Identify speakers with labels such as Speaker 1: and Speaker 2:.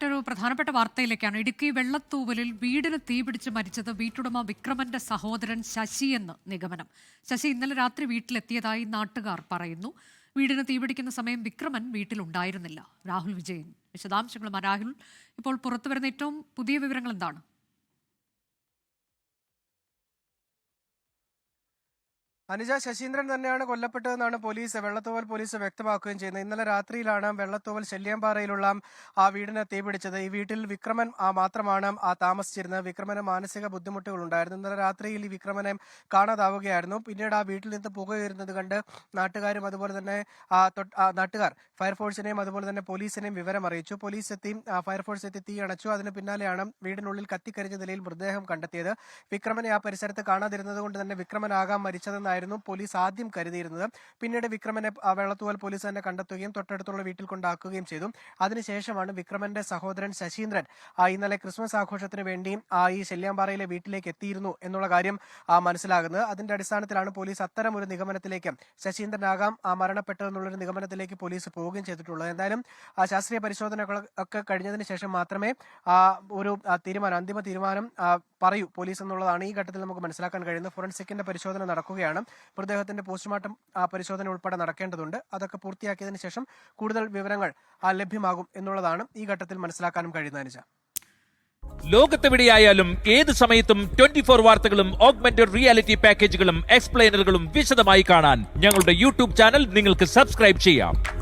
Speaker 1: മറ്റൊരു പ്രധാനപ്പെട്ട വാർത്തയിലേക്കാണ്. ഇടുക്കി വെള്ളത്തൂവലിൽ വീടിന് തീപിടിച്ച് മരിച്ചത് വീട്ടുടമ വിക്രമന്റെ സഹോദരൻ ശശി എന്ന് നിഗമനം. ശശി ഇന്നലെ രാത്രി വീട്ടിലെത്തിയതായി നാട്ടുകാർ പറയുന്നു. വീടിന് തീപിടിക്കുന്ന സമയം വിക്രമൻ വീട്ടിലുണ്ടായിരുന്നില്ല. രാഹുൽ വിജയൻ. വിശദാംശങ്ങളുമായി രാഹുൽ. ഇപ്പോൾ പുറത്തുവരുന്ന ഏറ്റവും പുതിയ വിവരങ്ങൾ എന്താണ്?
Speaker 2: അനുജ ശശീന്ദ്രൻ തന്നെയാണ് കൊല്ലപ്പെട്ടതെന്നാണ് പോലീസ് വെള്ളത്തോവൽ പോലീസ് വ്യക്തമാക്കുകയും ചെയ്യുന്നത്. ഇന്നലെ രാത്രിയിലാണ് വെള്ളത്തോവൽ ശല്യാമ്പാറയിലുള്ള ആ വീടിനെ തീപിടിച്ചത് ഈ വീട്ടിൽ വിക്രമൻ മാത്രമാണ് ആ താമസിച്ചിരുന്നത്. വിക്രമന് മാനസിക ബുദ്ധിമുട്ടുകൾ ഉണ്ടായിരുന്നു ഇന്നലെ രാത്രിയിൽ ഈ വിക്രമനെ കാണാതാവുകയായിരുന്നു. പിന്നീട് ആ വീട്ടിൽ നിന്ന് പുകയുയരുന്നത് കണ്ട് നാട്ടുകാരും അതുപോലെ തന്നെ നാട്ടുകാർ ഫയർഫോഴ്സിനെയും അതുപോലെ തന്നെ പോലീസിനെയും വിവരം അറിയിച്ചു. പോലീസ് എത്തി ഫയർഫോഴ്സ് എത്തി തീ അണച്ചു. അതിന് പിന്നാലെയാണ് വീടിനുള്ളിൽ കത്തിക്കരിഞ്ഞ നിലയിൽ മൃതദേഹം കണ്ടെത്തിയത്. വിക്രമനെ ആ പരിസരത്ത് കാണാതിരുന്നത് കൊണ്ട് തന്നെ വിക്രമനാകാം മരിച്ചതെന്നായിരുന്നു പോലീസ് ആദ്യം കരുതിയിരുന്നത്. പിന്നീട് വിക്രമനെ വെള്ളത്തൂവൽ പോലീസ് തന്നെ കണ്ടെത്തുകയും തൊട്ടടുത്തുള്ള വീട്ടിൽ കൊണ്ടാക്കുകയും ചെയ്തു. അതിനുശേഷമാണ് വിക്രമന്റെ സഹോദരൻ ശശീന്ദ്രൻ ഇന്നലെ ക്രിസ്മസ് ആഘോഷത്തിന് വേണ്ടി ഈ ശല്യാമ്പാറയിലെ വീട്ടിലേക്ക് എത്തിയിരുന്നു എന്നുള്ള കാര്യം മനസ്സിലാകുന്നത്. അതിന്റെ അടിസ്ഥാനത്തിലാണ് പോലീസ് അത്തരം ഒരു നിഗമനത്തിലേക്ക് ശശീന്ദ്രനാകാം മരണപ്പെട്ടതെന്നുള്ളൊരു നിഗമനത്തിലേക്ക് പോലീസ് പോവുകയും ചെയ്തിട്ടുള്ളത്. എന്തായാലും ശാസ്ത്രീയ പരിശോധനകൾ ഒക്കെ കഴിഞ്ഞതിന് ശേഷം മാത്രമേ ഒരു തീരുമാനം അന്തിമ തീരുമാനം പറയൂ. പോലീസ് എന്നുള്ളതാണ് ഈ ഘട്ടത്തിൽ നമുക്ക് മനസ്സിലാക്കാൻ കഴിയുന്നത്. ഫോറൻസിക്കിന്റെ പരിശോധന നടക്കുകയാണ്. മൃതദേഹത്തിന്റെ പോസ്റ്റ്മോർട്ടം ആ, പരിശോധന ഉൾപ്പെടെ നടക്കേണ്ടതുണ്ട്. അതൊക്കെ പൂർത്തിയാക്കിയതിനു ശേഷം കൂടുതൽ വിവരങ്ങൾ ലഭ്യമാകും എന്നുള്ളതാണ് ഈ ഘട്ടത്തിൽ മനസ്സിലാക്കാനും കഴിയുന്നത് അനുജ.
Speaker 3: ലോകത്തെവിടെയായാലും ഏത് സമയത്തും ട്വന്റി ഫോർ വാർത്തകളും ഓഗ്മെന്റഡ് റിയാലിറ്റി പാക്കേജുകളും എക്സ്പ്ലെയിനറുകളും വിശദമായി കാണാൻ ഞങ്ങളുടെ യൂട്യൂബ് ചാനൽ നിങ്ങൾക്ക് സബ്സ്ക്രൈബ് ചെയ്യാം.